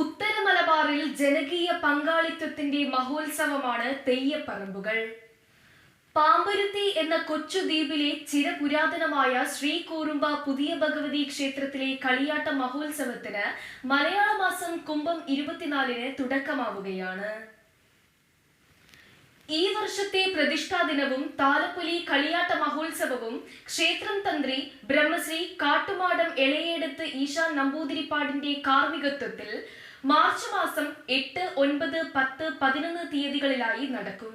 ഉത്തര മലബാറിൽ ജനകീയ പങ്കാളിത്തത്തിന്റെ മഹോത്സവമാണ് തെയ്യപ്പറമ്പുകൾ. പാമ്പരുത്തി എന്ന കൊച്ചു ദ്വീപിലെ ചിരപുരാതനമായ ശ്രീകൂറുമ്പ പുതിയ ഭഗവതി ക്ഷേത്രത്തിലെ കളിയാട്ട മഹോത്സവത്തിന് മലയാള മാസം കുംഭം ഇരുപത്തിനാലിന് തുടക്കമാവുകയാണ്. ഈ വർഷത്തെ പ്രതിഷ്ഠാ ദിനവും താലപ്പൊലി കളിയാട്ട മഹോത്സവവും ക്ഷേത്രം തന്ത്രി ബ്രഹ്മശ്രീ കാട്ടുമാടം എളയേടത്ത് ഈശാൻ നമ്പൂതിരിപ്പാടിന്റെ കാർമ്മികത്വത്തിൽ മാർച്ച് മാസം എട്ട് ഒൻപത് പത്ത് പതിനൊന്ന് തീയതികളിലായി നടക്കും.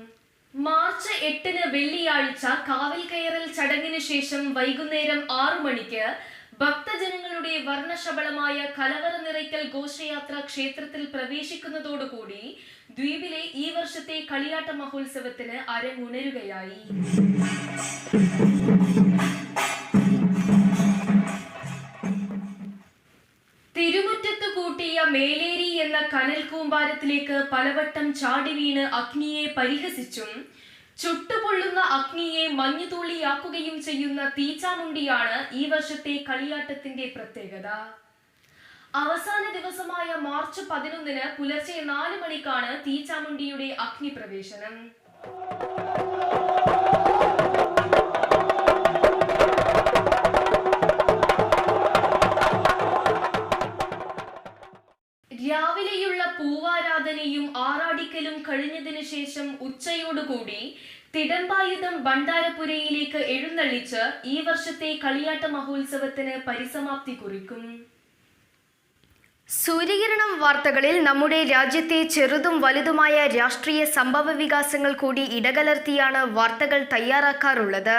മാർച്ച് എട്ടിന് വെള്ളിയാഴ്ച കാവൽ കയറൽ ചടങ്ങിന് ശേഷം വൈകുന്നേരം ആറു മണിക്ക് ഭക്തജനങ്ങളുടെ വർണശബളമായ കലവറ നിറയ്ക്കൽ ഘോഷയാത്ര ക്ഷേത്രത്തിൽ പ്രവേശിക്കുന്നതോടുകൂടി ദ്വീപിലെ ഈ വർഷത്തെ കളിയാട്ട മഹോത്സവത്തിന് അരങ്ങുണരുകയായി തിരുമുറ്റത്ത് കൂട്ടിയ മേലേരി എന്ന കനൽ കൂമ്പാരത്തിലേക്ക് പലവട്ടം ചാടി വീണ് അഗ്നിയെ പരിഹസിച്ചും ചുട്ടുപൊള്ളുന്ന അഗ്നിയെ മഞ്ഞുതുള്ളിയാക്കുകയും ചെയ്യുന്ന തീച്ചാമുണ്ടിയാണ് ഈ വർഷത്തെ കളിയാട്ടത്തിന്റെ പ്രത്യേകത. അവസാന ദിവസമായ മാർച്ച് പതിനൊന്നിന് പുലർച്ചെ നാല് മണിക്കാണ് തീച്ചാമുണ്ടിയുടെ അഗ്നിപ്രവേശനം. രാവിലെയുള്ള പൂവാരാധനയും ആറാടിക്കലും കഴിഞ്ഞതിനു ശേഷം ഉച്ചയോടുകൂടി തിടമ്പായുധം ഭണ്ഡാരപുരയിലേക്ക് എഴുന്നള്ളിച്ച് ഈ വർഷത്തെ കളിയാട്ട മഹോത്സവത്തിന് പരിസമാപ്തി കുറിക്കും. സൂര്യകിരണം വാർത്തകളിൽ നമ്മുടെ രാജ്യത്തെ ചെറുതും വലുതുമായ രാഷ്ട്രീയ സംഭവ വികാസങ്ങൾ കൂടി ഇടകലർത്തിയാണ് വാർത്തകൾ തയ്യാറാക്കാറുള്ളത്.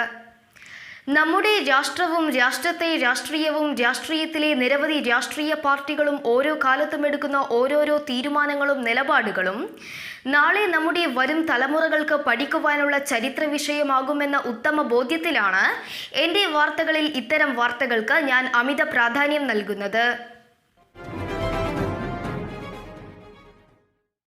നമ്മുടെ രാഷ്ട്രവും രാഷ്ട്രത്തെ രാഷ്ട്രീയവും രാഷ്ട്രീയത്തിലെ നിരവധി രാഷ്ട്രീയ പാർട്ടികളും ഓരോ കാലത്തും എടുക്കുന്ന ഓരോരോ തീരുമാനങ്ങളും നിലപാടുകളും നാളെ നമ്മുടെ വരും തലമുറകൾക്ക് പഠിക്കുവാനുള്ള ചരിത്ര വിഷയമാകുമെന്ന ഉത്തമ ബോധ്യത്തിലാണ് എന്റെ വാർത്തകളിൽ ഇത്തരം വാർത്തകൾക്ക് ഞാൻ അമിത പ്രാധാന്യം നൽകുന്നത്.